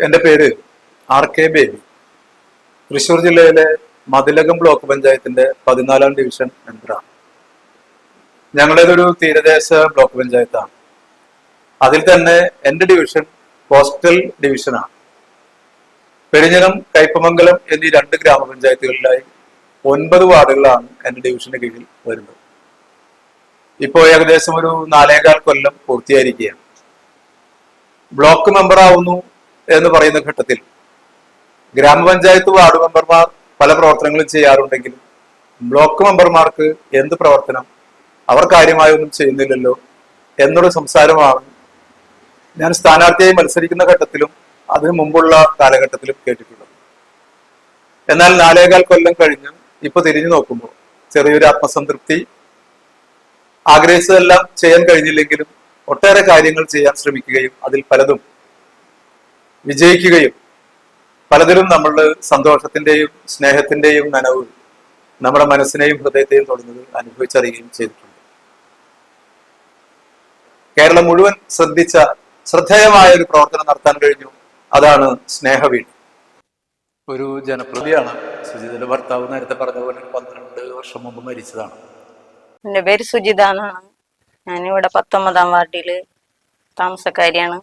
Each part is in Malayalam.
എന്റെ പേര് ആർ കെ ബേബി. തൃശ്ശൂർ ജില്ലയിലെ മതിലകം ബ്ലോക്ക് പഞ്ചായത്തിന്റെ പതിനാലാം ഡിവിഷൻ മെമ്പറാണ്. ഞങ്ങളുടേതൊരു തീരദേശ ബ്ലോക്ക് പഞ്ചായത്താണ്. അതിൽ തന്നെ എന്റെ ഡിവിഷൻ കോസ്റ്റൽ ഡിവിഷനാണ്. പെരിഞ്ഞനം കയ്പമംഗലം എന്നീ രണ്ട് ഗ്രാമപഞ്ചായത്തുകളിലായി ഒൻപത് വാർഡുകളാണ് എന്റെ ഡിവിഷന്റെ കീഴിൽ വരുന്നത്. ഇപ്പോൾ ഏകദേശം ഒരു നാലേകാൽ കൊല്ലം പൂർത്തിയായിരിക്കുകയാണ്. ബ്ലോക്ക് മെമ്പർ ആവുന്നു എന്ന് പറയുന്ന ഘട്ടത്തിൽ ഗ്രാമപഞ്ചായത്ത് വാർഡ് മെമ്പർമാർ പല പ്രവർത്തനങ്ങളും ചെയ്യാറുണ്ടെങ്കിലും ബ്ലോക്ക് മെമ്പർമാർക്ക് എന്ത് പ്രവർത്തനം? അവർ കാര്യമായൊന്നും ചെയ്യുന്നില്ലല്ലോ എന്നുള്ള സംസാരമാണ് ഞാൻ സ്ഥാനാർത്ഥിയായി മത്സരിക്കുന്ന ഘട്ടത്തിലും അതിനു മുമ്പുള്ള കാലഘട്ടത്തിലും കേട്ടിട്ടുള്ളത്. എന്നാൽ നാലേകാൽ കൊല്ലം കഴിഞ്ഞ് ഇപ്പൊ തിരിഞ്ഞു നോക്കുമ്പോൾ ചെറിയൊരു ആത്മസംതൃപ്തി ആഗ്രഹിച്ചതെല്ലാം ചെയ്യാൻ കഴിഞ്ഞില്ലെങ്കിലും ഒട്ടേറെ കാര്യങ്ങൾ ചെയ്യാൻ ശ്രമിക്കുകയും അതിൽ പലതും വിജയിക്കുകയും പലതിലും നമ്മൾ സന്തോഷത്തിന്റെയും സ്നേഹത്തിന്റെയും നനവ് നമ്മുടെ മനസ്സിനെയും ഹൃദയത്തെയും തൊടുന്നത് അനുഭവിച്ചറിയുകയും ചെയ്തിട്ടുണ്ട്. കേരളം മുഴുവൻ ശ്രദ്ധിച്ച ശ്രദ്ധേയമായ ഒരു പ്രവർത്തനം നടത്താൻ കഴിഞ്ഞു. അതാണ് സ്നേഹവീട്. ഒരു ജനപ്രതിയാണ് സുജിതയുടെ ഭർത്താവ് നേരത്തെ പറഞ്ഞ പോലെ പന്ത്രണ്ട് വർഷം മുമ്പ് മരിച്ചതാണ്. എന്റെ പേര് സുജിത എന്നാണ്. ഞാനിവിടെ പത്തൊമ്പതാം വാർഡിൽ താമസക്കാരിയാണ്.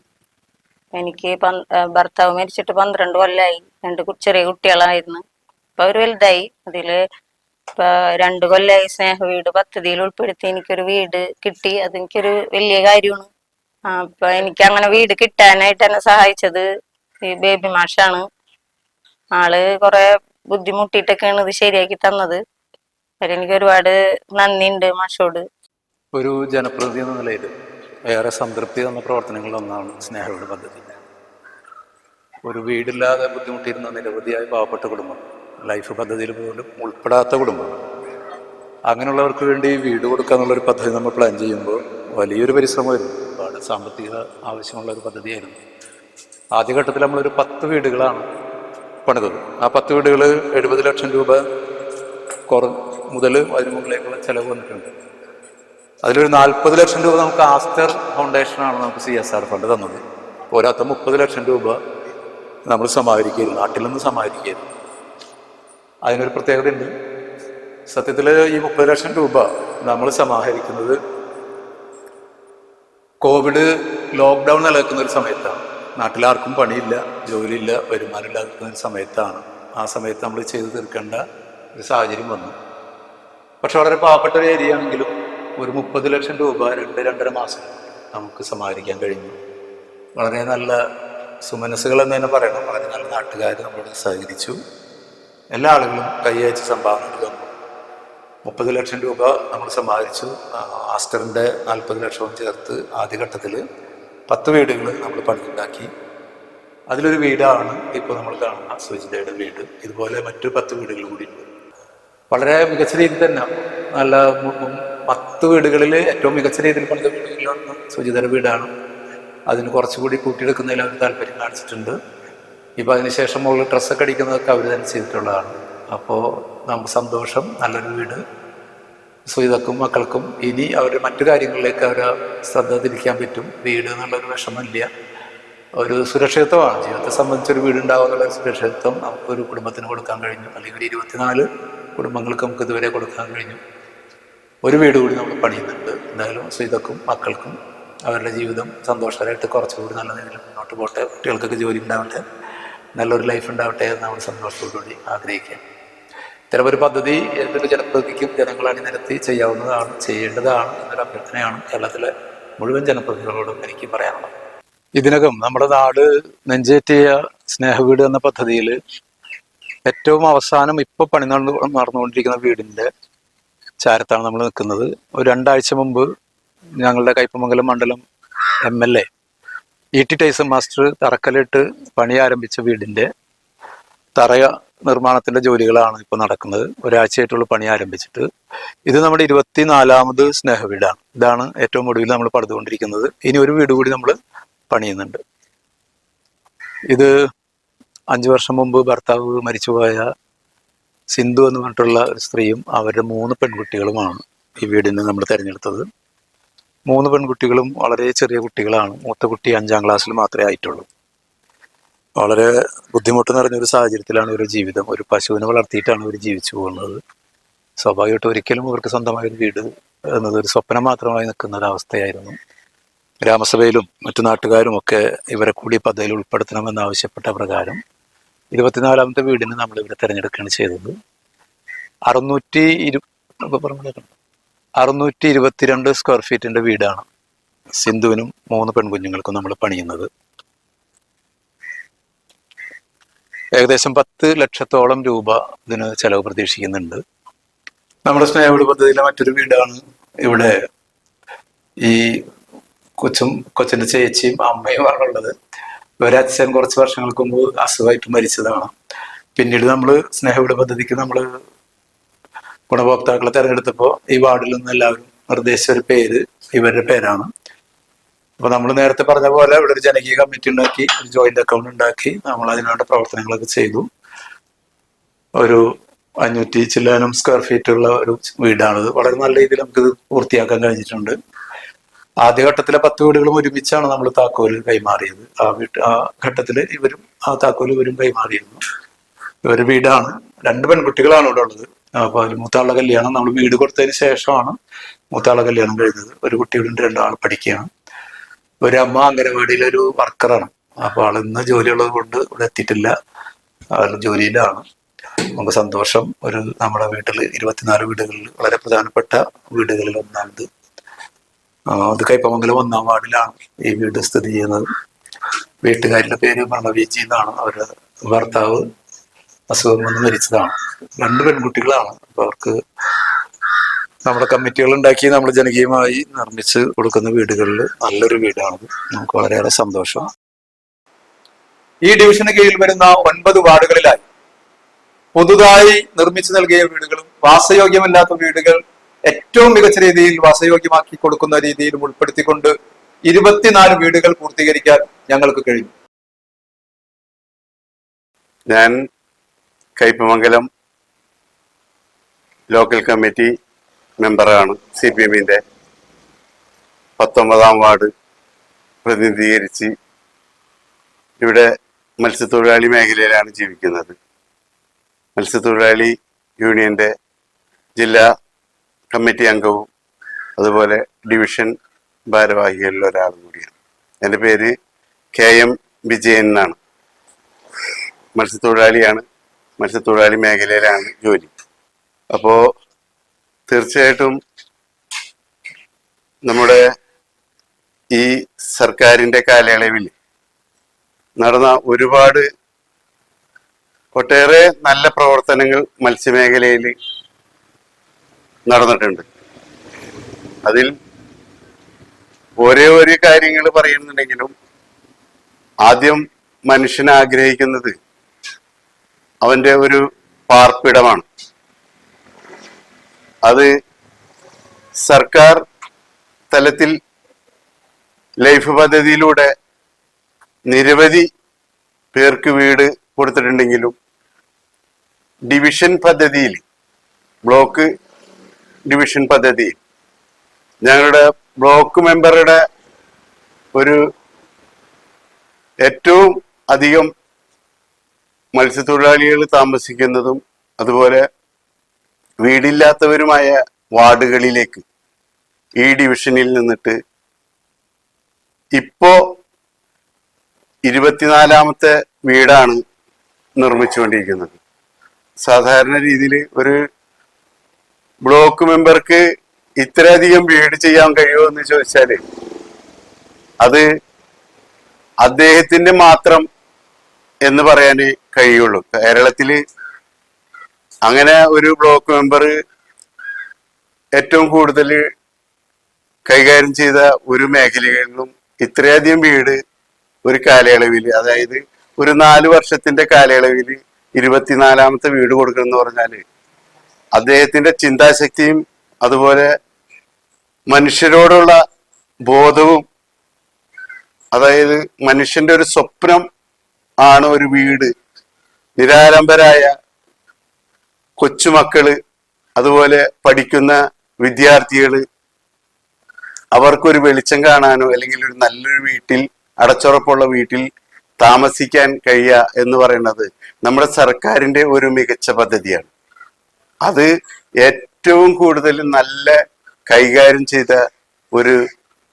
എനിക്ക് ഭർത്താവ് മരിച്ചിട്ട് പന്ത്രണ്ട് കൊല്ലമായി രണ്ട് ചെറിയ കുട്ടികളായിരുന്നു. ഇപ്പൊ അവർ വലുതായി. അതിൽ രണ്ട് കൊല്ലമായി സ്നേഹ വീട് പദ്ധതിയിൽ ഉൾപ്പെടുത്തി എനിക്കൊരു വീട് കിട്ടി. അതെനിക്കൊരു വലിയ കാര്യമാണ്. അപ്പൊ എനിക്ക് അങ്ങനെ വീട് കിട്ടാനായിട്ട് എന്നെ സഹായിച്ചത് ഈ ബേബി മാഷാണ്. ആൾ കുറെ ബുദ്ധിമുട്ടിയിട്ടൊക്കെയാണ് ഇത് ശരിയാക്കി തന്നത്. എനിക്ക് ഒരുപാട് നന്ദിയുണ്ട് മാഷോട്. ഒരു ജനപ്രതിനിധി എന്ന നിലയിൽ ഏറെ സംതൃപ്തി തന്ന പ്രവർത്തനങ്ങളിൽ ഒന്നാണ് സ്നേഹവീട് പദ്ധതി. ഒരു വീടില്ലാതെ ബുദ്ധിമുട്ടിയിരുന്ന നിരവധിയായ പാവപ്പെട്ട കുടുംബം ലൈഫ് പദ്ധതിയിൽ പോലും ഉൾപ്പെടാത്ത കുടുംബം. അങ്ങനെയുള്ളവർക്ക് വേണ്ടി വീട് കൊടുക്കുക എന്നുള്ളൊരു പദ്ധതി നമ്മൾ പ്ലാൻ ചെയ്യുമ്പോൾ വലിയൊരു പരിശ്രമമായിരുന്നു ഒരുപാട് സാമ്പത്തിക ആവശ്യമുള്ള ഒരു പദ്ധതിയായിരുന്നു. ആദ്യഘട്ടത്തിൽ നമ്മളൊരു പത്ത് വീടുകളാണ് പണിതത്. ആ പത്ത് വീടുകൾ എഴുപത് ലക്ഷം രൂപ കുറ മുതൽ അതിന് മുകളിലേക്കുള്ള ചിലവ് വന്നിട്ടുണ്ട്. അതിലൊരു നാൽപ്പത് ലക്ഷം രൂപ നമുക്ക് ആസ്റ്റർ ഫൗണ്ടേഷനാണ് നമുക്ക് സി എസ് ആർ ഫണ്ട് തന്നത്. പോരാത്ത മുപ്പത് ലക്ഷം രൂപ നമ്മൾ സമാഹരിക്കരുത് നാട്ടിൽ നിന്ന് സമാഹരിക്കരുത് അതിനൊരു പ്രത്യേകത ഉണ്ട് സത്യത്തിൽ ഈ മുപ്പത് ലക്ഷം രൂപ നമ്മൾ സമാഹരിക്കുന്നത് കോവിഡ് ലോക്ക്ഡൗൺ നിലനിൽക്കുന്ന ഒരു സമയത്താണ്. നാട്ടിലാർക്കും പണിയില്ല ജോലിയില്ല വരുമാനമില്ലാത്ത ഒരു സമയത്താണ്. ആ സമയത്ത് നമ്മൾ ചെയ്തു തീർക്കേണ്ട ഒരു സാഹചര്യം വന്നു. പക്ഷെ വളരെ പാവപ്പെട്ട ഒരു ഏരിയ ആണെങ്കിലും ഒരു മുപ്പത് ലക്ഷം രൂപ രണ്ട് രണ്ടര മാസം നമുക്ക് സമാഹരിക്കാൻ കഴിഞ്ഞു. വളരെ നല്ല സുമനസ്സുകൾ എന്ന് തന്നെ പറയണം. നല്ല നാട്ടുകാർ നമ്മളോട് സഹകരിച്ചു. എല്ലാ ആളുകളും കൈയച്ച് സംഭാവന തന്നു. മുപ്പത് ലക്ഷം രൂപ നമ്മൾ സമാഹരിച്ചു ആസ്റ്ററിന്റെ നാൽപ്പത് ലക്ഷവും ചേർത്ത് ആദ്യഘട്ടത്തിൽ പത്ത് വീടുകൾ നമ്മൾ പണിയുണ്ടാക്കി. അതിലൊരു വീടാണ് ഇപ്പോൾ നമ്മൾ കാണുന്ന സുജിതയുടെ വീട്. ഇതുപോലെ മറ്റു പത്ത് വീടുകൾ കൂടിയുണ്ട് വളരെ മികച്ച രീതിയിൽ തന്നെ. നല്ല പത്ത് വീടുകളിൽ ഏറ്റവും മികച്ച രീതിയിൽ പണിത വീടുകളിലൊന്ന് സുജിതയുടെ വീടാണ്. അതിന് കുറച്ചുകൂടി കൂട്ടിയെടുക്കുന്നതിൽ അവർ താല്പര്യം കാണിച്ചിട്ടുണ്ട്. ഇപ്പം അതിനുശേഷം മുകളിൽ ഡ്രസ്സൊക്കെ അടിക്കുന്നതൊക്കെ അവർ തന്നെ ചെയ്തിട്ടുള്ളതാണ്. അപ്പോൾ നമുക്ക് സന്തോഷം നല്ലൊരു വീട്. സുഹിതക്കും മക്കൾക്കും ഇനി അവർ മറ്റു കാര്യങ്ങളിലേക്ക് അവർ ശ്രദ്ധ തിരിക്കാൻ പറ്റും. വീട് എന്നുള്ളൊരു വിഷമമില്ല. ഒരു സുരക്ഷിതത്വമാണ്. ജീവിതത്തെ സംബന്ധിച്ചൊരു ഒരു സുരക്ഷിതത്വം നമുക്കൊരു കുടുംബത്തിന് കൊടുക്കാൻ കഴിഞ്ഞു. അല്ലെങ്കിൽ ഒരു ഇരുപത്തിനാല് കുടുംബങ്ങൾക്ക് നമുക്ക് ഇതുവരെ കൊടുക്കാൻ കഴിഞ്ഞു. ഒരു വീട് കൂടി നമ്മൾ പണിയുന്നുണ്ട്. എന്തായാലും സുഹിതക്കും മക്കൾക്കും അവരുടെ ജീവിതം സന്തോഷകരമായിട്ട് കുറച്ചുകൂടി നല്ല രീതിയിൽ മുന്നോട്ട് പോട്ടെ കുട്ടികൾക്കൊക്കെ ജോലി ഉണ്ടാവട്ടെ. നല്ലൊരു ലൈഫ് ഉണ്ടാവട്ടെ എന്ന് നമ്മൾ സന്തോഷത്തോടുകൂടി ആഗ്രഹിക്കാം. ഇത്തരമൊരു പദ്ധതി ഏതൊരു ജനപ്രതിനിധിക്കും ജനങ്ങൾ അണിനിരത്തി ചെയ്യാവുന്നതാണ് ചെയ്യേണ്ടതാണ് എന്നൊരു അഭ്യർത്ഥനയാണ് കേരളത്തിലെ മുഴുവൻ ജനപ്രതിനിധികളോടും എനിക്ക് പറയാനുള്ളത്. ഇതിനകം നമ്മുടെ നാട് നെഞ്ചേറ്റിയ സ്നേഹവീട് എന്ന പദ്ധതിയിൽ ഏറ്റവും അവസാനം ഇപ്പൊ പണി നടന്നു നടന്നുകൊണ്ടിരിക്കുന്ന വീടിന്റെ ചാരത്താണ് നമ്മൾ നിൽക്കുന്നത്. ഒരു രണ്ടാഴ്ച മുമ്പ് ഞങ്ങളുടെ കയ്പമംഗലം മണ്ഡലം M L A. E T Tyson master തറക്കല്ലിട്ട് പണി ആരംഭിച്ച വീടിന്റെ തറ നിർമ്മാണത്തിന്റെ ജോലികളാണ് ഇപ്പോൾ നടക്കുന്നത്. ഒരാഴ്ചയായിട്ടുള്ള പണി ആരംഭിച്ചിട്ട്. ഇത് നമ്മുടെ ഇരുപത്തിനാലാമത് സ്നേഹവീടാണ്. ഇതാണ് ഏറ്റവും ഒടുവിൽ നമ്മൾ പണിതുകൊണ്ടിരിക്കുന്നത്. ഇനി ഒരു വീട് കൂടി നമ്മൾ പണിയുന്നുണ്ട്. ഇത് അഞ്ചു വർഷം മുമ്പ് ഭർത്താവ് മരിച്ചുപോയ സിന്ധു എന്ന് പറഞ്ഞിട്ടുള്ള ഒരു സ്ത്രീയും അവരുടെ മൂന്ന് പെൺകുട്ടികളുമാണ് ഈ വീടിന് നമ്മൾ തിരഞ്ഞെടുത്തത്. മൂന്ന് പെൺകുട്ടികളും വളരെ ചെറിയ കുട്ടികളാണ്. മൂത്ത കുട്ടി അഞ്ചാം ക്ലാസ്സിൽ മാത്രമേ ആയിട്ടുള്ളൂ. വളരെ ബുദ്ധിമുട്ട് നിറഞ്ഞൊരു സാഹചര്യത്തിലാണ് ഇവരുടെ ജീവിതം. ഒരു പശുവിനെ വളർത്തിയിട്ടാണ് ഇവർ ജീവിച്ചു പോകുന്നത്. സ്വാഭാവികമായിട്ട് ഒരിക്കലും ഇവർക്ക് സ്വന്തമായ ഒരു വീട് എന്നത് ഒരു സ്വപ്നം മാത്രമായി നിൽക്കുന്ന ഒരവസ്ഥയായിരുന്നു ഗ്രാമസഭയിലും മറ്റു നാട്ടുകാരും ഒക്കെ ഇവരെ കൂടി പദ്ധതിയിൽ ഉൾപ്പെടുത്തണമെന്ന് ആവശ്യപ്പെട്ട പ്രകാരം ഇരുപത്തിനാലാമത്തെ വീടിന് നമ്മൾ ഇവിടെ തിരഞ്ഞെടുക്കുകയാണ് ചെയ്തത്. അറുന്നൂറ്റി ഇരു അറുന്നൂറ്റി ഇരുപത്തിരണ്ട് സ്ക്വയർ ഫീറ്റിന്റെ വീടാണ് സിന്ധുവിനും മൂന്ന് പെൺകുഞ്ഞുങ്ങൾക്കും നമ്മൾ പണിയുന്നത്. ഏകദേശം പത്ത് ലക്ഷത്തോളം രൂപ ഇതിന് ചെലവ് പ്രതീക്ഷിക്കുന്നുണ്ട്. നമ്മുടെ സ്നേഹവീട് പദ്ധതിയിലെ മറ്റൊരു വീടാണ്. ഇവിടെ ഈ കൊച്ചും കൊച്ചിന്റെ ചേച്ചിയും അമ്മയുമാണുള്ളത് ഇവരച്ഛൻ കുറച്ച് വർഷങ്ങൾക്ക് മുമ്പ് അസുഖമായിട്ട് മരിച്ചതാണ്. പിന്നീട് നമ്മൾ സ്നേഹവീട് പദ്ധതിക്ക് നമ്മൾ ഗുണഭോക്താക്കളെ തെരഞ്ഞെടുത്തപ്പോ ഈ വാർഡിൽ നിന്ന് എല്ലാവരും നിർദ്ദേശിച്ച ഒരു പേര് ഇവരുടെ പേരാണ്. അപ്പൊ നമ്മൾ നേരത്തെ പറഞ്ഞ പോലെ ഇവിടെ ഒരു ജനകീയ കമ്മിറ്റി ഉണ്ടാക്കി ഒരു ജോയിന്റ് അക്കൗണ്ട് ഉണ്ടാക്കി നമ്മൾ അതിനുവേണ്ട പ്രവർത്തനങ്ങളൊക്കെ ചെയ്തു. ഒരു അഞ്ഞൂറ്റി ചില്ലാനും സ്ക്വയർ ഫീറ്റ് ഉള്ള ഒരു വീടാണിത് വളരെ നല്ല രീതിയിൽ നമുക്ക് ഇത് പൂർത്തിയാക്കാൻ കഴിഞ്ഞിട്ടുണ്ട്. ആദ്യഘട്ടത്തിലെ പത്ത് വീടുകളും ഒരുമിച്ചാണ് നമ്മൾ താക്കോൽ കൈമാറിയത്. ആ വീട്ട് ആ ഘട്ടത്തിൽ ഇവരും ആ താക്കോൽ ഇവരും കൈമാറിയിരുന്നു. ഇവർ വീടാണ്. രണ്ട് പെൺകുട്ടികളാണ് ഇവിടെ ഉള്ളത്. അപ്പൊ അതിൽ മൂത്താളുടെ കല്യാണം നമ്മൾ വീട് കൊടുത്തതിന് ശേഷമാണ് മൂത്താളുടെ കല്യാണം കഴിഞ്ഞത്. ഒരു കുട്ടിയുടെ രണ്ടാൾ പഠിക്കുകയാണ്. ഒരു അമ്മ അംഗനവാടിയിലെ ഒരു വർക്കറാണ്. അപ്പൊ ആൾ ഇന്ന് ജോലിയുള്ളത് കൊണ്ട് ഇവിടെ എത്തിയിട്ടില്ല. ആൾ ജോലിയിലാണ്. നമുക്ക് സന്തോഷം. ഒരു നമ്മുടെ വീട്ടിൽ ഇരുപത്തിനാല് വീടുകളിൽ വളരെ പ്രധാനപ്പെട്ട വീടുകളിൽ ഒന്നാണിത്. അത് കൈപ്പമംഗലം ഒന്നാം വാർഡിലാണ് ഈ വീട് സ്ഥിതി ചെയ്യുന്നത്. വീട്ടുകാരുടെ പേര് പ്രണവിജി എന്നാണ് അവരുടെ ഭർത്താവ്. അസുഖം വന്ന് മരിച്ചതാണ്. രണ്ട് പെൺകുട്ടികളാണ്. അപ്പൊ അവർക്ക് നമ്മുടെ കമ്മിറ്റികൾ ഉണ്ടാക്കി നമ്മൾ ജനകീയമായി നിർമ്മിച്ച് കൊടുക്കുന്ന വീടുകളിൽ നല്ലൊരു വീടാണത് നമുക്ക് വളരെയേറെ സന്തോഷം. ഈ ഡിവിഷന് കീഴിൽ വരുന്ന ഒൻപത് വാർഡുകളിലായി പുതുതായി നിർമ്മിച്ചു നൽകിയ വീടുകളും വാസയോഗ്യമല്ലാത്ത വീടുകൾ ഏറ്റവും മികച്ച രീതിയിൽ വാസയോഗ്യമാക്കി കൊടുക്കുന്ന രീതിയിലും ഉൾപ്പെടുത്തിക്കൊണ്ട് ഇരുപത്തിനാല് വീടുകൾ പൂർത്തീകരിക്കാൻ ഞങ്ങൾക്ക് കഴിഞ്ഞു. ഞാൻ കയ്പമംഗലം ലോക്കൽ കമ്മിറ്റി മെമ്പറാണ് സി പി എമ്മിന്റെ പത്തൊമ്പതാം വാർഡ് പ്രതിനിധീകരിച്ച് ഇവിടെ മത്സ്യത്തൊഴിലാളി മേഖലയിലാണ് ജീവിക്കുന്നത്. മത്സ്യത്തൊഴിലാളി യൂണിയന്റെ ജില്ലാ കമ്മിറ്റി അംഗവും അതുപോലെ ഡിവിഷൻ ഭാരവാഹികളിൽ ഒരാളും കൂടിയാണ്. എന്റെ പേര് കെ എം വിജയൻ എന്നാണ്. മത്സ്യത്തൊഴിലാളിയാണ് മത്സ്യത്തൊഴിലാളി മേഖലയിലാണ് ജോലി. അപ്പോൾ തീർച്ചയായിട്ടും നമ്മുടെ ഈ സർക്കാരിന്റെ കാലയളവിൽ നടന്ന ഒരുപാട് ഒട്ടേറെ നല്ല പ്രവർത്തനങ്ങൾ മത്സ്യമേഖലയിൽ നടന്നിട്ടുണ്ട്. അതിൽ ഓരോ ഒരു കാര്യങ്ങൾ പറയുന്നുണ്ടെങ്കിലും ആദ്യം മനുഷ്യൻ ആഗ്രഹിക്കുന്നത് അവന്റെ ഒരു പാർപ്പിടമാണ്. അത് സർക്കാർ തലത്തിൽ ലൈഫ് പദ്ധതിയിലൂടെ നിരവധി പേർക്ക് വീട് കൊടുത്തിട്ടുണ്ടെങ്കിലും ഡിവിഷൻ പദ്ധതിയിൽ ബ്ലോക്ക് ഡിവിഷൻ പദ്ധതി ഞങ്ങളുടെ ബ്ലോക്ക് മെമ്പറുടെ ഒരു ഏറ്റവും അധികം മത്സ്യത്തൊഴിലാളികൾ താമസിക്കുന്നതും അതുപോലെ വീടില്ലാത്തവരുമായ വാർഡുകളിലേക്ക് ഈ ഡിവിഷനിൽ നിന്നിട്ട് ഇപ്പോ ഇരുപത്തിനാലാമത്തെ വീടാണ് നിർമ്മിച്ചുകൊണ്ടിരിക്കുന്നത്. സാധാരണ രീതിയിൽ ഒരു ബ്ലോക്ക് മെമ്പർക്ക് ഇത്രയധികം വീട് ചെയ്യാൻ കഴിയുമോ എന്ന് ചോദിച്ചാൽ അത് അദ്ദേഹത്തിന്റെ മാത്രം എന്ന് പറയാനേ കഴിയുള്ളൂ. കേരളത്തിൽ അങ്ങനെ ഒരു ബ്ലോക്ക് മെമ്പർ ഏറ്റവും കൂടുതൽ കൈകാര്യം ചെയ്ത ഒരു മേഖലകളിലും ഇത്രയധികം വീട് ഒരു കാലയളവിൽ അതായത് ഒരു നാല് വർഷത്തിന്റെ കാലയളവിൽ ഇരുപത്തിനാലാമത്തെ വീട് കൊടുക്കണം എന്ന് പറഞ്ഞാൽ അദ്ദേഹത്തിന്റെ ചിന്താശക്തിയും അതുപോലെ മനുഷ്യരോടുള്ള ബോധവും അതായത് മനുഷ്യന്റെ ഒരു സ്വപ്നം ആണ് ഒരു വീട് നിരാലംബരായ കൊച്ചുമക്കൾ അതുപോലെ പഠിക്കുന്ന വിദ്യാർത്ഥികൾ അവർക്കൊരു വെളിച്ചം കാണാനോ അല്ലെങ്കിൽ ഒരു നല്ലൊരു വീട്ടിൽ അടച്ചുറപ്പുള്ള വീട്ടിൽ താമസിക്കാൻ കഴിയുക എന്ന് പറയുന്നത് നമ്മുടെ സർക്കാരിന്റെ ഒരു മികച്ച പദ്ധതിയാണ്. അത് ഏറ്റവും കൂടുതൽ നല്ല കൈകാര്യം ചെയ്ത ഒരു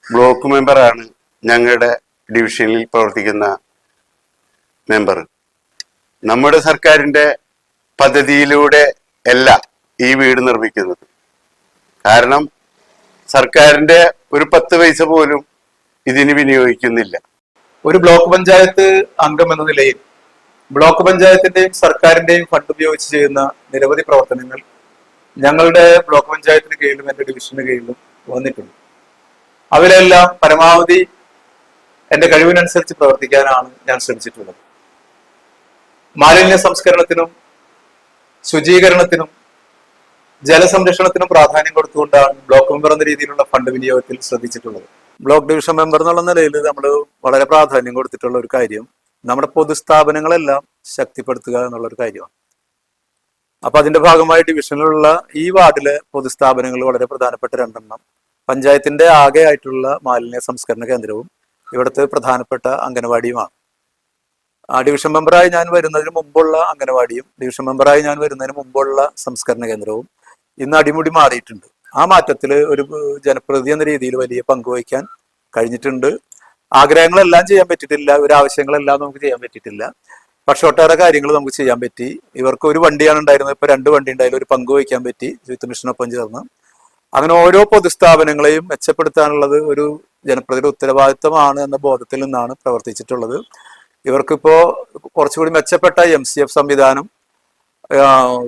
ബ്ലോക്ക് മെമ്പറാണ് ഞങ്ങളുടെ ഡിവിഷനിൽ പ്രവർത്തിക്കുന്ന മെമ്പർ. നമ്മുടെ സർക്കാരിന്റെ പദ്ധതിയിലൂടെ അല്ല ഈ വീട് നിർമ്മിക്കുന്നത്. കാരണം സർക്കാരിന്റെ ഒരു പത്ത് പൈസ പോലും ഇതിന് വിനിയോഗിക്കുന്നില്ല. ഒരു ബ്ലോക്ക് പഞ്ചായത്ത് അംഗം എന്ന നിലയിൽ ബ്ലോക്ക് പഞ്ചായത്തിന്റെയും സർക്കാരിന്റെയും ഫണ്ട് ഉപയോഗിച്ച് ചെയ്യുന്ന നിരവധി പ്രവർത്തനങ്ങൾ ഞങ്ങളുടെ ബ്ലോക്ക് പഞ്ചായത്തിന് കീഴിലും എന്റെ ഡിവിഷന് കീഴിലും വന്നിട്ടുണ്ട്. അവരെല്ലാം പരമാവധി എന്റെ കഴിവിനനുസരിച്ച് പ്രവർത്തിക്കാനാണ് ഞാൻ ശ്രമിച്ചിട്ടുള്ളത്. മാലിന്യ സംസ്കരണത്തിനും ശുചീകരണത്തിനും ജലസംരക്ഷണത്തിനും പ്രാധാന്യം കൊടുത്തുകൊണ്ടാണ് ബ്ലോക്ക് മെമ്പർ എന്ന രീതിയിലുള്ള ഫണ്ട് വിനിയോഗത്തിൽ ശ്രദ്ധിച്ചിട്ടുള്ളത്. ബ്ലോക്ക് ഡിവിഷൻ മെമ്പർ എന്നുള്ള നിലയിൽ നമ്മൾ വളരെ പ്രാധാന്യം കൊടുത്തിട്ടുള്ള ഒരു കാര്യം നമ്മുടെ പൊതുസ്ഥാപനങ്ങളെല്ലാം ശക്തിപ്പെടുത്തുക എന്നുള്ള ഒരു കാര്യമാണ്. അപ്പൊ അതിന്റെ ഭാഗമായി ഡിവിഷനിലുള്ള ഈ വാർഡിലെ പൊതുസ്ഥാപനങ്ങൾ വളരെ പ്രധാനപ്പെട്ട രണ്ടെണ്ണം പഞ്ചായത്തിന്റെ ആകെ ആയിട്ടുള്ള മാലിന്യ സംസ്കരണ കേന്ദ്രവും ഇവിടുത്തെ പ്രധാനപ്പെട്ട അംഗനവാടിയുമാണ്. ആ ഡിവിഷൻ മെമ്പറായി ഞാൻ വരുന്നതിന് മുമ്പുള്ള അംഗനവാടിയും ഡിവിഷൻ മെമ്പറായി ഞാൻ വരുന്നതിന് മുമ്പുള്ള സംസ്കരണ കേന്ദ്രവും ഇന്ന് അടിമുടി മാറിയിട്ടുണ്ട്. ആ മാറ്റത്തിൽ ഒരു ജനപ്രതി എന്ന രീതിയിൽ വലിയ പങ്കുവഹിക്കാൻ കഴിഞ്ഞിട്ടുണ്ട്. ആഗ്രഹങ്ങളെല്ലാം ചെയ്യാൻ പറ്റിയിട്ടില്ല ഒരു ആവശ്യങ്ങളെല്ലാം നമുക്ക് ചെയ്യാൻ പറ്റിയിട്ടില്ല. പക്ഷെ ഒട്ടേറെ കാര്യങ്ങൾ നമുക്ക് ചെയ്യാൻ പറ്റി. ഇവർക്ക് ഒരു വണ്ടിയാണ് ഉണ്ടായിരുന്നത് ഇപ്പൊ രണ്ട് വണ്ടി ഉണ്ടായാലും ഒരു പങ്ക് വഹിക്കാൻ പറ്റി യൂത്ത് മിഷനൊപ്പം ചേർന്ന്. അങ്ങനെ ഓരോ പൊതുസ്ഥാപനങ്ങളെയും മെച്ചപ്പെടുത്താനുള്ളത് ഒരു ജനപ്രതിയുടെ ഉത്തരവാദിത്തമാണ് എന്ന ബോധത്തിൽ നിന്നാണ് പ്രവർത്തിച്ചിട്ടുള്ളത്. ഇവർക്കിപ്പോ കുറച്ചുകൂടി മെച്ചപ്പെട്ട എം സി എഫ് സംവിധാനം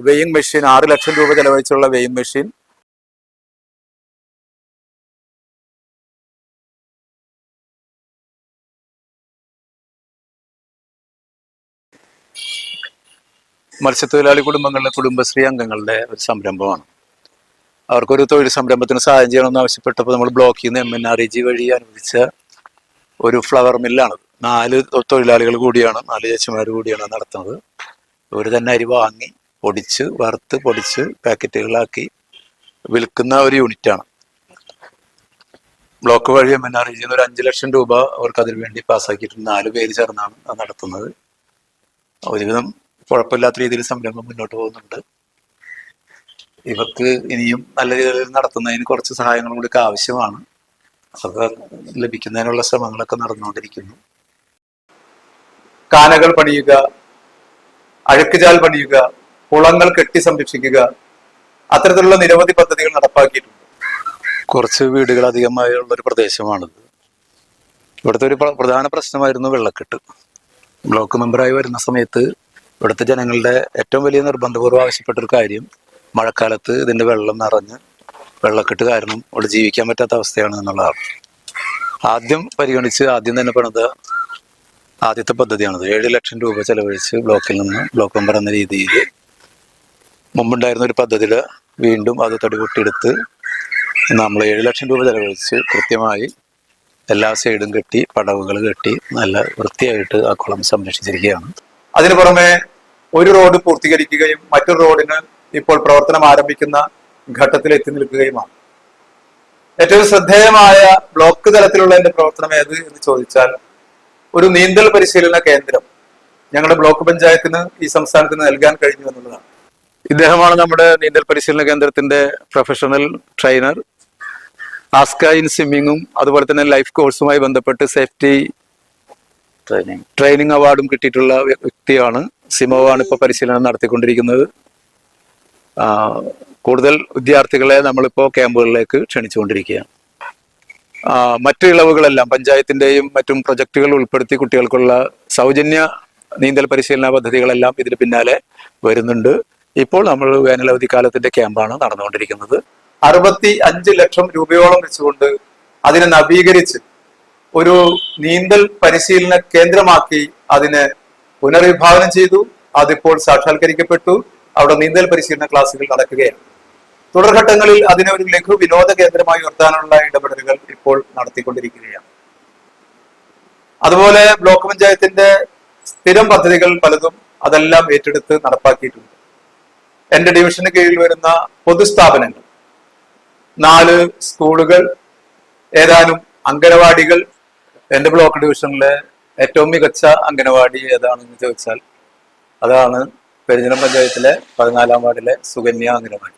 വെയിങ് മെഷീൻ ആറ് ലക്ഷം രൂപ ചെലവഴിച്ചുള്ള വെയിങ് മെഷീൻ മത്സ്യത്തൊഴിലാളി കുടുംബങ്ങളിലെ കുടുംബശ്രീ അംഗങ്ങളുടെ ഒരു സംരംഭമാണ്. അവർക്കൊരു തൊഴിൽ സംരംഭത്തിന് സഹായം ചെയ്യണമെന്ന് ആവശ്യപ്പെട്ടപ്പോൾ നമ്മൾ ബ്ലോക്കിൽ നിന്ന് M N R E G വഴി അനുവദിച്ച ഒരു ഫ്ലവർ മില്ലാണ് നാല് തൊഴിലാളികൾ കൂടിയാണ് നാല് ചേച്ചിമാർ കൂടിയാണ് നടത്തുന്നത്. ഇവർ തന്നെ അരി വാങ്ങി പൊടിച്ച് വറുത്ത് പൊടിച്ച് പാക്കറ്റുകളാക്കി വിൽക്കുന്ന ഒരു യൂണിറ്റാണ്. ബ്ലോക്ക് വഴി എം എൻ ആർ ഇ ഒരു അഞ്ച് ലക്ഷം രൂപ അവർക്ക് അതിനു വേണ്ടി പാസ്സാക്കിയിട്ടുണ്ട്. നാല് പേര് ചേർന്നാണ് അത് നടത്തുന്നത്. ഒരുവിധം കുഴപ്പമില്ലാത്ത രീതിയിൽ സംരംഭം മുന്നോട്ട് പോകുന്നുണ്ട്. ഇവർക്ക് ഇനിയും നല്ല രീതിയിൽ നടത്തുന്നതിന് കുറച്ച് സഹായങ്ങളും കൂടി ആവശ്യമാണ്. അത് ലഭിക്കുന്നതിനുള്ള ശ്രമങ്ങളൊക്കെ നടന്നുകൊണ്ടിരിക്കുന്നു. കാനകൾ പണിയുക അഴുക്കുചാൽ പണിയുക കുളങ്ങൾ കെട്ടി സംരക്ഷിക്കുക അത്തരത്തിലുള്ള നിരവധി പദ്ധതികൾ നടപ്പാക്കിയിട്ടുണ്ട്. കുറച്ച് വീടുകൾ അധികമായുള്ള ഒരു പ്രദേശമാണിത്. ഇവിടുത്തെ ഒരു പ്രധാന പ്രശ്നമായിരുന്നു വെള്ളക്കെട്ട്. ബ്ലോക്ക് മെമ്പറായി വരുന്ന സമയത്ത് ഇവിടുത്തെ ജനങ്ങളുടെ ഏറ്റവും വലിയ നിർബന്ധപൂർവം ആവശ്യപ്പെട്ട ഒരു കാര്യം മഴക്കാലത്ത് ഇതിന്റെ വെള്ളം നിറഞ്ഞ് വെള്ളക്കെട്ട് കാരണം ഇവിടെ ജീവിക്കാൻ പറ്റാത്ത അവസ്ഥയാണ് എന്നുള്ളതാണ്. ആദ്യം പരിഗണിച്ച് ആദ്യം തന്നെ പണിത ആദ്യത്തെ പദ്ധതിയാണത്. ഏഴ് ലക്ഷം രൂപ ചെലവഴിച്ച് ബ്ലോക്കിൽ നിന്ന് ബ്ലോക്ക് മെമ്പർ എന്ന രീതിയിൽ മുമ്പുണ്ടായിരുന്ന ഒരു പദ്ധതിയിൽ വീണ്ടും അത് തടിപൊട്ടിയെടുത്ത് നമ്മൾ ഏഴ് ലക്ഷം രൂപ ചെലവഴിച്ച് കൃത്യമായി എല്ലാ സൈഡും കെട്ടി പടവുകൾ കെട്ടി നല്ല വൃത്തിയായിട്ട് ആ കുളം സംരക്ഷിച്ചിരിക്കുകയാണ്. അതിനു പുറമെ ഒരു റോഡ് പൂർത്തീകരിക്കുകയും മറ്റൊരു റോഡിന് ഇപ്പോൾ പ്രവർത്തനം ആരംഭിക്കുന്ന ഘട്ടത്തിൽ എത്തി നിൽക്കുകയുമാണ്. ഏറ്റവും ശ്രദ്ധേയമായ ബ്ലോക്ക് തലത്തിലുള്ള എന്റെ പ്രവർത്തനം ഏത് എന്ന് ചോദിച്ചാൽ ഒരു നീന്തൽ പരിശീലന കേന്ദ്രം ഞങ്ങളുടെ ബ്ലോക്ക് പഞ്ചായത്തിന് ഈ സംസ്ഥാനത്തിന് നൽകാൻ കഴിഞ്ഞു എന്നുള്ളതാണ്. ഇദ്ദേഹമാണ് നമ്മുടെ നീന്തൽ പരിശീലന കേന്ദ്രത്തിന്റെ പ്രൊഫഷണൽ ട്രെയിനർ ആസ്ക ഇൻ സ്വിമ്മിങ്ങും അതുപോലെ തന്നെ ലൈഫ് കോഴ്സുമായി ബന്ധപ്പെട്ട് സേഫ്റ്റി ട്രെയിനിങ് ട്രെയിനിങ് അവാർഡും കിട്ടിയിട്ടുള്ള വ്യക്തിയാണ്. സിമോവാണ് ഇപ്പോൾ പരിശീലനം നടത്തിക്കൊണ്ടിരിക്കുന്നത്. കൂടുതൽ വിദ്യാർത്ഥികളെ നമ്മളിപ്പോൾ ക്യാമ്പുകളിലേക്ക് ക്ഷണിച്ചുകൊണ്ടിരിക്കുകയാണ്. മറ്റു ഇളവുകളെല്ലാം പഞ്ചായത്തിന്റെയും മറ്റും പ്രൊജക്ടുകൾ ഉൾപ്പെടുത്തി കുട്ടികൾക്കുള്ള സൗജന്യ നീന്തൽ പരിശീലന പദ്ധതികളെല്ലാം ഇതിന് പിന്നാലെ വരുന്നുണ്ട്. ഇപ്പോൾ നമ്മൾ വേനലവധി കാലത്തിന്റെ ക്യാമ്പാണ് നടന്നുകൊണ്ടിരിക്കുന്നത്. അറുപത്തി അഞ്ച് ലക്ഷം രൂപയോളം വെച്ചുകൊണ്ട് അതിനെ നവീകരിച്ച് ഒരു നീന്തൽ പരിശീലന കേന്ദ്രമാക്കി അതിനെ പുനർവിഭാവനം ചെയ്തു. അതിപ്പോൾ സാക്ഷാത്കരിക്കപ്പെട്ടു. അവിടെ നീന്തൽ പരിശീലന ക്ലാസ്സുകൾ നടക്കുകയാണ്. തുടർഘട്ടങ്ങളിൽ അതിനെ ഒരു ലഘു വിനോദ കേന്ദ്രമായി ഉയർത്താനുള്ള ഇടപെടലുകൾ ഇപ്പോൾ നടത്തിക്കൊണ്ടിരിക്കുകയാണ്. അതുപോലെ ബ്ലോക്ക് പഞ്ചായത്തിന്റെ സ്ഥിരം പദ്ധതികൾ പലതും അതെല്ലാം ഏറ്റെടുത്ത് നടപ്പാക്കിയിട്ടുണ്ട്. എന്റെ ഡിവിഷന് കീഴിൽ വരുന്ന പൊതുസ്ഥാപനങ്ങൾ നാല് സ്കൂളുകൾ ഏതാനും അംഗനവാടികൾ എന്റെ ബ്ലോക്ക് ഡിവിഷനിലെ ഏറ്റവും മികച്ച അംഗനവാടി ഏതാണെന്ന് ചോദിച്ചാൽ അതാണ് പെരിഞ്ഞനം പഞ്ചായത്തിലെ പതിനാലാം വാർഡിലെ സുകന്യ അംഗനവാടി.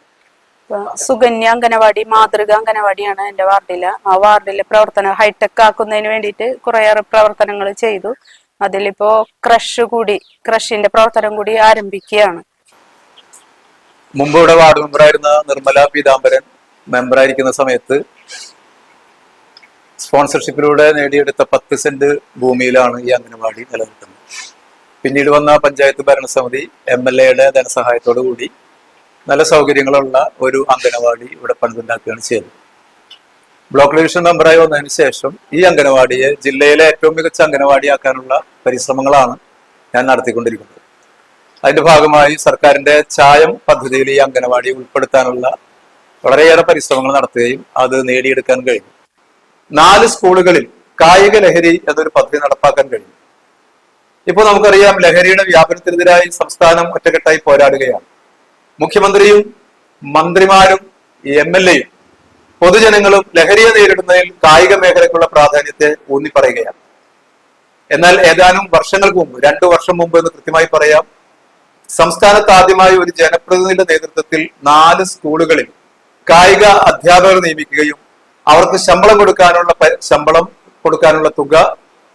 സുകന്യ അംഗനവാടി മാതൃക അംഗനവാടിയാണ് എന്റെ വാർഡിൽ. ആ വാർഡിലെ പ്രവർത്തനം ഹൈടെക് ആക്കുന്നതിന് വേണ്ടിയിട്ട് കുറേയേറെ പ്രവർത്തനങ്ങൾ ചെയ്തു. അതിലിപ്പോ ക്രഷ് കൂടി ക്രഷിന്റെ പ്രവർത്തനം കൂടി ആരംഭിക്കുകയാണ്. മുമ്പ് ഇവിടെ വാർഡ് മെമ്പറായിരുന്ന നിർമ്മല പീതാംബരൻ മെമ്പറായിരിക്കുന്ന സമയത്ത് സ്പോൺസർഷിപ്പിലൂടെ നേടിയെടുത്ത പത്ത് സെന്റ് ഭൂമിയിലാണ് ഈ അംഗനവാടി നിലനിൽക്കുന്നത്. പിന്നീട് വന്ന പഞ്ചായത്ത് ഭരണസമിതി എം എൽ എയുടെ ധനസഹായത്തോടു കൂടി നല്ല സൗകര്യങ്ങളുള്ള ഒരു അംഗനവാടി ഇവിടെ പണിതുണ്ടാക്കുകയാണ് ചെയ്തത്. ബ്ലോക്ക് ഡിവിഷൻ മെമ്പറായി വന്നതിന് ശേഷം ഈ അംഗനവാടിയെ ജില്ലയിലെ ഏറ്റവും മികച്ച അംഗനവാടിയാക്കാനുള്ള പരിശ്രമങ്ങളാണ് ഞാൻ നടത്തിക്കൊണ്ടിരിക്കുന്നത്. അതിന്റെ ഭാഗമായി സർക്കാരിന്റെ ചായം പദ്ധതിയിൽ ഈ അംഗനവാടി ഉൾപ്പെടുത്താനുള്ള വളരെയേറെ പരിശ്രമങ്ങൾ നടത്തുകയും അത് നേടിയെടുക്കാൻ കഴിഞ്ഞു. നാല് സ്കൂളുകളിൽ കായിക ലഹരി എന്നൊരു പദ്ധതി നടപ്പാക്കാൻ കഴിഞ്ഞു. ഇപ്പോൾ നമുക്കറിയാം ലഹരിയുടെ വ്യാപനത്തിനെതിരായി സംസ്ഥാനം ഒറ്റക്കെട്ടായി പോരാടുകയാണ്. മുഖ്യമന്ത്രിയും മന്ത്രിമാരും എം എൽ എയും പൊതുജനങ്ങളും ലഹരിയെ നേരിടുന്നതിൽ കായിക മേഖലയ്ക്കുള്ള പ്രാധാന്യത്തെ ഊന്നി പറയുകയാണ് എന്നാൽ ഏതാനും വർഷങ്ങൾക്ക് മുമ്പ് രണ്ടു വർഷം മുമ്പ് എന്ന് കൃത്യമായി പറയാം സംസ്ഥാനത്ത് ആദ്യമായി ഒരു ജനപ്രതിനിധിയുടെ നേതൃത്വത്തിൽ നാല് സ്കൂളുകളിൽ കായിക അധ്യാപകർ നിയമിക്കുകയും അവർക്ക് ശമ്പളം കൊടുക്കാനുള്ള ശമ്പളം കൊടുക്കാനുള്ള തുക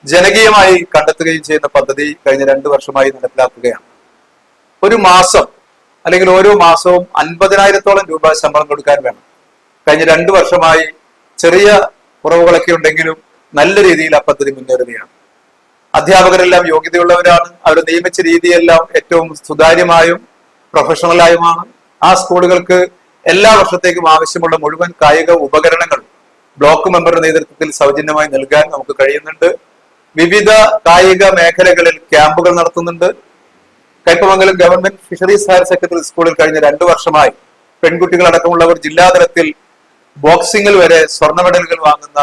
ജനകീയമായി കണ്ടെത്തുകയും ചെയ്യുന്ന പദ്ധതി കഴിഞ്ഞ രണ്ടു വർഷമായി നടപ്പിലാക്കുകയാണ്. ഒരു മാസം അല്ലെങ്കിൽ ഓരോ മാസവും അൻപതിനായിരത്തോളം രൂപ ശമ്പളം കൊടുക്കാൻ വേണം. കഴിഞ്ഞ രണ്ടു വർഷമായി ചെറിയ കുറവുകളൊക്കെ ഉണ്ടെങ്കിലും നല്ല രീതിയിൽ ആ പദ്ധതി മുന്നേറുകയാണ്. അധ്യാപകരെല്ലാം യോഗ്യതയുള്ളവരാണ്. അവർ നിയമിച്ച രീതിയെല്ലാം ഏറ്റവും സുതാര്യമായും പ്രൊഫഷണലായുമാണ്. ആ സ്കൂളുകൾക്ക് എല്ലാ വർഷത്തേക്കും ആവശ്യമുള്ള മുഴുവൻ കായിക ഉപകരണങ്ങൾ ബ്ലോക്ക് മെമ്പറുടെ നേതൃത്വത്തിൽ സൗജന്യമായി നൽകാൻ നമുക്ക് കഴിയുന്നുണ്ട്. വിവിധ കായിക മേഖലകളിൽ ക്യാമ്പുകൾ നടത്തുന്നുണ്ട്. Kaipamangalam government fisheries higher secondary സ്കൂളിൽ കഴിഞ്ഞ രണ്ടു വർഷമായി പെൺകുട്ടികൾ അടക്കമുള്ളവർ ജില്ലാതലത്തിൽ ബോക്സിംഗിൽ വരെ സ്വർണ മെഡലുകൾ വാങ്ങുന്ന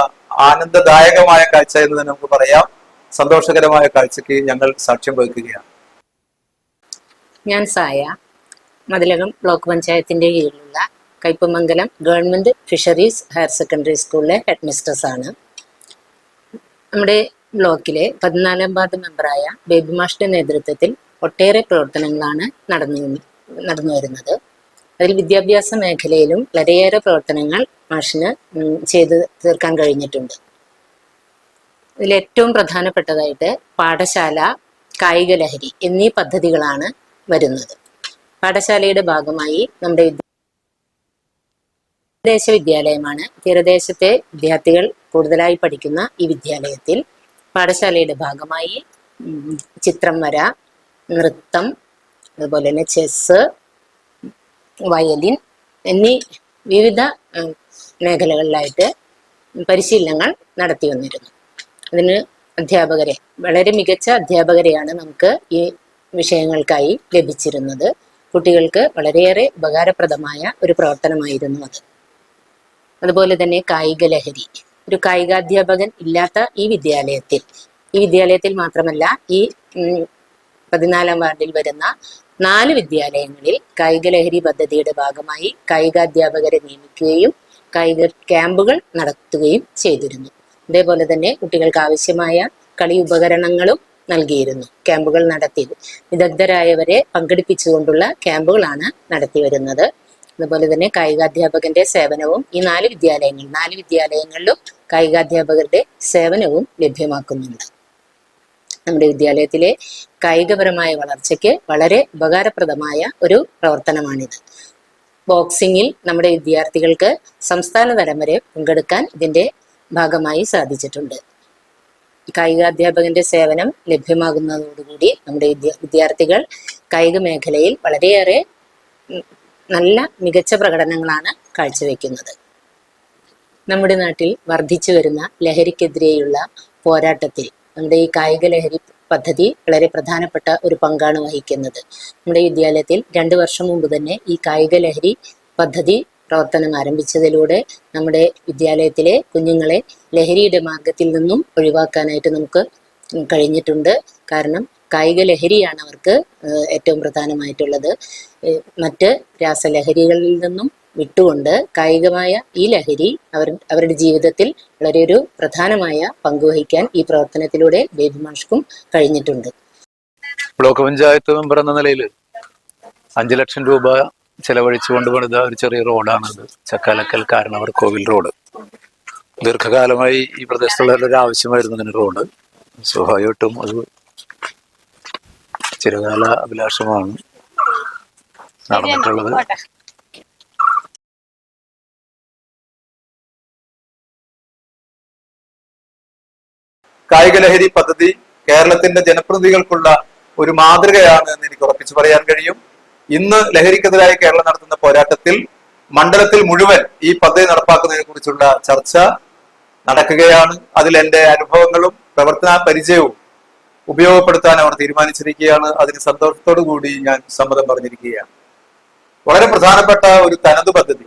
ആനന്ദദായകമായ കാഴ്ച എന്ന് തന്നെ നമുക്ക് പറയാം. സന്തോഷകരമായ കാഴ്ചയ്ക്ക് ഞങ്ങൾ സാക്ഷ്യം വഹിക്കുകയാണ്. ഞാൻ സായ മതിലകം ബ്ലോക്ക് പഞ്ചായത്തിന്റെ കീഴിലുള്ള Kaipamangalam government fisheries higher secondary സ്കൂളിലെ ഹെഡ് ആണ്. നമ്മുടെ ബ്ലോക്കിലെ പതിനാലാം വാർഡ് മെമ്പറായ ബേബി മാഷിന്റെ നേതൃത്വത്തിൽ ഒട്ടേറെ പ്രവർത്തനങ്ങളാണ് നടന്നു നടന്നു വരുന്നത്. അതിൽ വിദ്യാഭ്യാസ മേഖലയിലും വളരെയേറെ പ്രവർത്തനങ്ങൾ മാഷിന് ചെയ്തു തീർക്കാൻ കഴിഞ്ഞിട്ടുണ്ട്. ഇതിൽ ഏറ്റവും പ്രധാനപ്പെട്ടതായിട്ട് പാഠശാല കായിക ലഹരി എന്നീ പദ്ധതികളാണ് വരുന്നത്. പാഠശാലയുടെ ഭാഗമായി നമ്മുടെ തീരദേശ വിദ്യാലയമാണ്. തീരദേശത്തെ വിദ്യാർത്ഥികൾ കൂടുതലായി പഠിക്കുന്ന ഈ വിദ്യാലയത്തിൽ പാഠശാലയുടെ ഭാഗമായി ചിത്രം വര നൃത്തം അതുപോലെ തന്നെ ചെസ്സ് വയലിൻ എന്നീ വിവിധ മേഖലകളിലായിട്ട് പരിശീലനങ്ങൾ നടത്തി വന്നിരുന്നു. അതിന് അധ്യാപകരെ വളരെ മികച്ച അധ്യാപകരെയാണ് നമുക്ക് ഈ വിഷയങ്ങൾക്കായി ലഭിച്ചിരുന്നത്. കുട്ടികൾക്ക് വളരെയേറെ ഉപകാരപ്രദമായ ഒരു പ്രവർത്തനമായിരുന്നു അത്. അതുപോലെ തന്നെ കായിക ലഹരി. ഒരു കായികാധ്യാപകൻ ഇല്ലാത്ത ഈ വിദ്യാലയത്തിൽ ഈ വിദ്യാലയത്തിൽ മാത്രമല്ല ഈ പതിനാലാം വാർഡിൽ വരുന്ന നാല് വിദ്യാലയങ്ങളിൽ കായിക ലഹരി പദ്ധതിയുടെ ഭാഗമായി കായികാധ്യാപകരെ നിയമിക്കുകയും കായിക ക്യാമ്പുകൾ നടത്തുകയും ചെയ്തിരുന്നു. അതേപോലെ തന്നെ കുട്ടികൾക്ക് ആവശ്യമായ കളി ഉപകരണങ്ങളും നൽകിയിരുന്നു ക്യാമ്പുകൾ നടത്തി വിദഗ്ധരായവരെ പങ്കെടുപ്പിച്ചുകൊണ്ടുള്ള ക്യാമ്പുകളാണ് നടത്തി വരുന്നത്. അതുപോലെ തന്നെ കായികാധ്യാപകന്റെ സേവനവും ഈ നാല് വിദ്യാലയങ്ങൾ നാല് വിദ്യാലയങ്ങളിലും കായികാധ്യാപകരുടെ സേവനവും ലഭ്യമാക്കുന്നുണ്ട്. നമ്മുടെ വിദ്യാലയത്തിലെ കായികപരമായ വളർച്ചയ്ക്ക് വളരെ ഉപകാരപ്രദമായ ഒരു പ്രവർത്തനമാണിത്. ബോക്സിങ്ങിൽ നമ്മുടെ വിദ്യാർത്ഥികൾക്ക് സംസ്ഥാന തലം വരെ പങ്കെടുക്കാൻ ഇതിന്റെ ഭാഗമായി സാധിച്ചിട്ടുണ്ട്. കായികാധ്യാപകന്റെ സേവനം ലഭ്യമാകുന്നതോടുകൂടി നമ്മുടെ വിദ്യാർത്ഥികൾ കായിക മേഖലയിൽ വളരെയേറെ നല്ല മികച്ച പ്രകടനങ്ങളാണ് കാഴ്ചവെക്കുന്നത്. നമ്മുടെ നാട്ടിൽ വർദ്ധിച്ചു വരുന്ന ലഹരിക്കെതിരെയുള്ള പോരാട്ടത്തിൽ നമ്മുടെ ഈ കായിക ലഹരി പദ്ധതി വളരെ പ്രധാനപ്പെട്ട ഒരു പങ്കാണ് വഹിക്കുന്നത്. നമ്മുടെ വിദ്യാലയത്തിൽ രണ്ട് വർഷം മുമ്പ് തന്നെ ഈ കായിക ലഹരി പദ്ധതി പ്രവർത്തനം ആരംഭിച്ചതിലൂടെ നമ്മുടെ വിദ്യാലയത്തിലെ കുഞ്ഞുങ്ങളെ ലഹരിയുടെ മാർഗത്തിൽ നിന്നും ഒഴിവാക്കാനായിട്ട് നമുക്ക് കഴിഞ്ഞിട്ടുണ്ട്. കാരണം കായിക ലഹരിയാണ് അവർക്ക് ഏറ്റവും പ്രധാനമായിട്ടുള്ളത്. മറ്റ് രാസലഹരികളിൽ നിന്നും വിട്ടുകൊണ്ട് കായികമായ ഈ ലഹരി അവർ അവരുടെ ജീവിതത്തിൽ വളരെ ഒരു പ്രധാനമായ പങ്കുവഹിക്കാൻ ഈ പ്രവർത്തനത്തിലൂടെ ബേബി മാഷ്ക്കും കഴിഞ്ഞിട്ടുണ്ട്. ബ്ലോക്ക് പഞ്ചായത്ത് മെമ്പർ എന്ന നിലയിൽ അഞ്ചു ലക്ഷം രൂപ ചെലവഴിച്ചുകൊണ്ട് പണിത ഒരു ചെറിയ റോഡാണത് ചക്കാലക്കൽ കാരണവർ കോവിൽ റോഡ്. ദീർഘകാലമായി ഈ പ്രദേശത്തുള്ളവരുടെ ഒരു ആവശ്യമായിരുന്നു അതിന് റോഡ്. സ്വാഭാവികമായിട്ടും അത് ചിരകാല അഭിലാഷമാണ് നടന്നിട്ടുള്ളത്. കായിക ലഹരി പദ്ധതി കേരളത്തിന്റെ ജനപ്രതിനിധികൾക്കുള്ള ഒരു മാതൃകയാണ് എന്ന് എനിക്ക് ഉറപ്പിച്ചു പറയാൻ കഴിയും. ഇന്ന് ലഹരിക്കെതിരായി കേരളം നടത്തുന്ന പോരാട്ടത്തിൽ മണ്ഡലത്തിൽ മുഴുവൻ ഈ പദ്ധതി നടപ്പാക്കുന്നതിനെ കുറിച്ചുള്ള ചർച്ച നടക്കുകയാണ്. അതിൽ എന്റെ അനുഭവങ്ങളും പ്രവർത്തന പരിചയവും ഉപയോഗപ്പെടുത്താൻ അവർ തീരുമാനിച്ചിരിക്കുകയാണ്. അതിന് സന്തോഷത്തോടു കൂടി ഞാൻ സമ്മതം പറഞ്ഞിരിക്കുകയാണ്. വളരെ പ്രധാനപ്പെട്ട ഒരു തനത് പദ്ധതി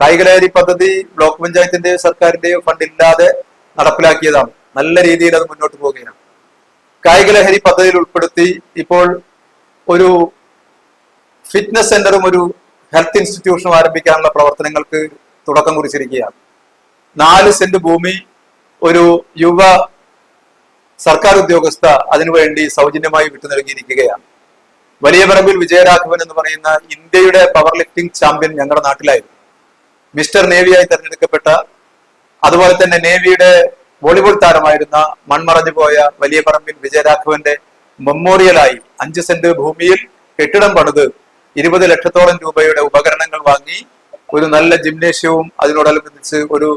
കായിക ലഹരി പദ്ധതി ബ്ലോക്ക് പഞ്ചായത്തിന്റെയോ സർക്കാരിന്റെയോ ഫണ്ട് ഇല്ലാതെ നടപ്പിലാക്കിയതാണ്. നല്ല രീതിയിൽ അത് മുന്നോട്ട് പോവുകയാണ്. കായിക ലഹരി പദ്ധതിയിൽ ഉൾപ്പെടുത്തി ഇപ്പോൾ ഒരു ഫിറ്റ്നസ് സെന്ററും ഒരു ഹെൽത്ത് ഇൻസ്റ്റിറ്റ്യൂഷനും ആരംഭിക്കാനുള്ള പ്രവർത്തനങ്ങൾക്ക് തുടക്കം കുറിച്ചിരിക്കുകയാണ്. നാല് സെന്റ് ഭൂമി ഒരു യുവ സർക്കാർ ഉദ്യോഗസ്ഥ അതിനുവേണ്ടി സൗജന്യമായി വിട്ടു നൽകിയിരിക്കുകയാണ്. വലിയ പറമ്പിൽ വിജയരാഘവൻ എന്ന് പറയുന്ന ഇന്ത്യയുടെ പവർ ലിഫ്റ്റിംഗ് ചാമ്പ്യൻ ഞങ്ങളുടെ നാട്ടിലായിരുന്നു. മിസ്റ്റർ നേവിയായി തെരഞ്ഞെടുക്കപ്പെട്ട അതുപോലെ തന്നെ നേവിയുടെ വോളിബോൾ താരമായിരുന്ന മൺമറഞ്ഞു പോയ വലിയ പറമ്പിൽ വിജയരാഘവന്റെ മെമ്മോറിയലായി അഞ്ച് സെന്റ് ഭൂമിയിൽ കെട്ടിടം പണിത് ഇരുപത് ലക്ഷത്തോളം രൂപയുടെ ഉപകരണങ്ങൾ വാങ്ങി ഒരു നല്ല ജിംനേഷ്യവും അതിനോടനുബന്ധിച്ച് ഒരു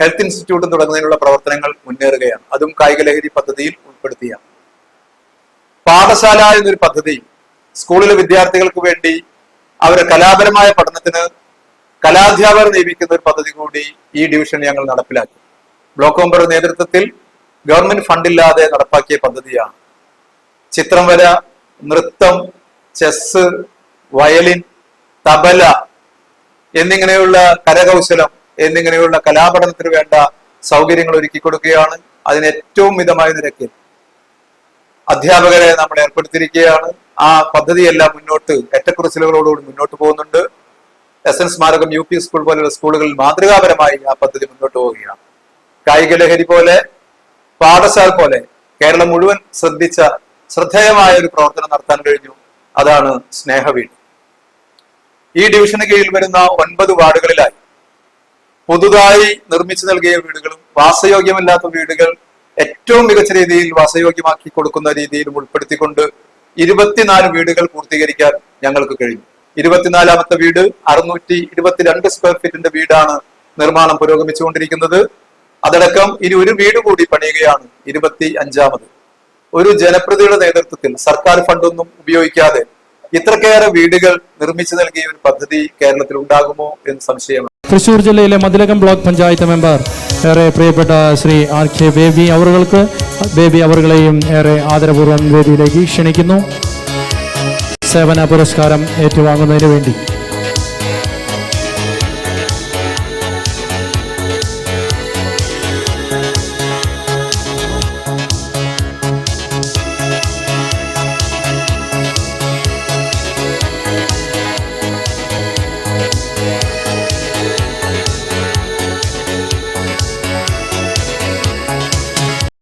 ഹെൽത്ത് ഇൻസ്റ്റിറ്റ്യൂട്ടും തുടങ്ങുന്നതിനുള്ള പ്രവർത്തനങ്ങൾ മുന്നേറുകയാണ്. അതും കായിക ലഹരി പദ്ധതിയിൽ ഉൾപ്പെടുത്തിയാണ്. പാഠശാല എന്നൊരു പദ്ധതി സ്കൂളിലെ വിദ്യാർത്ഥികൾക്ക് വേണ്ടി അവരുടെ കലാപരമായ പഠനത്തിന് കലാധ്യാപകർ നിയമിക്കുന്ന ഒരു പദ്ധതി കൂടി ഈ ഡിവിഷൻ ഞങ്ങൾ നടപ്പിലാക്കി. ബ്ലോക്ക് മെമ്പറുടെ നേതൃത്വത്തിൽ ഗവൺമെന്റ് ഫണ്ടില്ലാതെ നടപ്പാക്കിയ പദ്ധതിയാണ്. ചിത്രം വര നൃത്തം ചെസ് വയലിൻ തബല എന്നിങ്ങനെയുള്ള കരകൗശലം എന്നിങ്ങനെയുള്ള കലാപഠനത്തിന് വേണ്ട സൗകര്യങ്ങൾ ഒരുക്കി കൊടുക്കുകയാണ് അതിന് ഏറ്റവും മിതമായ നിരക്കിൽ. അധ്യാപകരെ നമ്മൾ ഏർപ്പെടുത്തിയിരിക്കുകയാണ്. ആ പദ്ധതിയെല്ലാം മുന്നോട്ട് ഏറ്റക്കുറച്ചിലുകളോടുകൂടി മുന്നോട്ട് പോകുന്നുണ്ട്. എസ് എൻ സ്മാരകം യു പി സ്കൂൾ പോലുള്ള സ്കൂളുകളിൽ മാതൃകാപരമായി ആ പദ്ധതി മുന്നോട്ട് പോവുകയാണ്. കായിക ലഹരി പോലെ പാഠശാല പോലെ കേരളം മുഴുവൻ ശ്രദ്ധിച്ച ശ്രദ്ധേയമായ ഒരു പ്രവർത്തനം നടത്താൻ കഴിഞ്ഞു. അതാണ് സ്നേഹവീട്. ഈ ഡിവിഷന് കീഴിൽ വരുന്ന ഒൻപത് വാർഡുകളിലായി പുതുതായി നിർമ്മിച്ചു നൽകിയ വീടുകളും വാസയോഗ്യമല്ലാത്ത വീടുകൾ ഏറ്റവും മികച്ച രീതിയിൽ വാസയോഗ്യമാക്കി കൊടുക്കുന്ന രീതിയിലും ഉൾപ്പെടുത്തിക്കൊണ്ട് ഇരുപത്തിനാല് വീടുകൾ പൂർത്തീകരിക്കാൻ ഞങ്ങൾക്ക് കഴിഞ്ഞു. ഇരുപത്തിനാലാമത്തെ വീട് അറുന്നൂറ്റി ഇരുപത്തിരണ്ട് സ്ക്വയർ ഫീറ്റിന്റെ വീടാണ് നിർമ്മാണം പുരോഗമിച്ചുകൊണ്ടിരിക്കുന്നത്. അതടക്കം ഇനി ഒരു വീട് കൂടി പണിയുകയാണ് ഇരുപത്തി അഞ്ചാമത്. ഒരു ജനപ്രതിയുടെ നേതൃത്വത്തിൽ സർക്കാർ ഫണ്ടൊന്നും ഉപയോഗിക്കാതെ ഇത്രക്കേറെ വീടുകൾ നിർമ്മിച്ചു നൽകിയ ഒരു പദ്ധതി കേരളത്തിൽ ഉണ്ടാകുമോ എന്ന് സംശയമാണ്. തൃശൂർ ജില്ലയിലെ മതിലകം ബ്ലോക്ക് പഞ്ചായത്ത് മെമ്പർ ഏറെ പ്രിയപ്പെട്ട ശ്രീ ആർ കെ ബേബി അവറുകൾക്ക് ബേബി അവറുകളെയും ഏറെ ആദരപൂർവം വേദിയിലേക്ക് ക്ഷണിക്കുന്നു. സേവന പുരസ്കാരം ഏറ്റുവാങ്ങുന്നതിന് വേണ്ടി.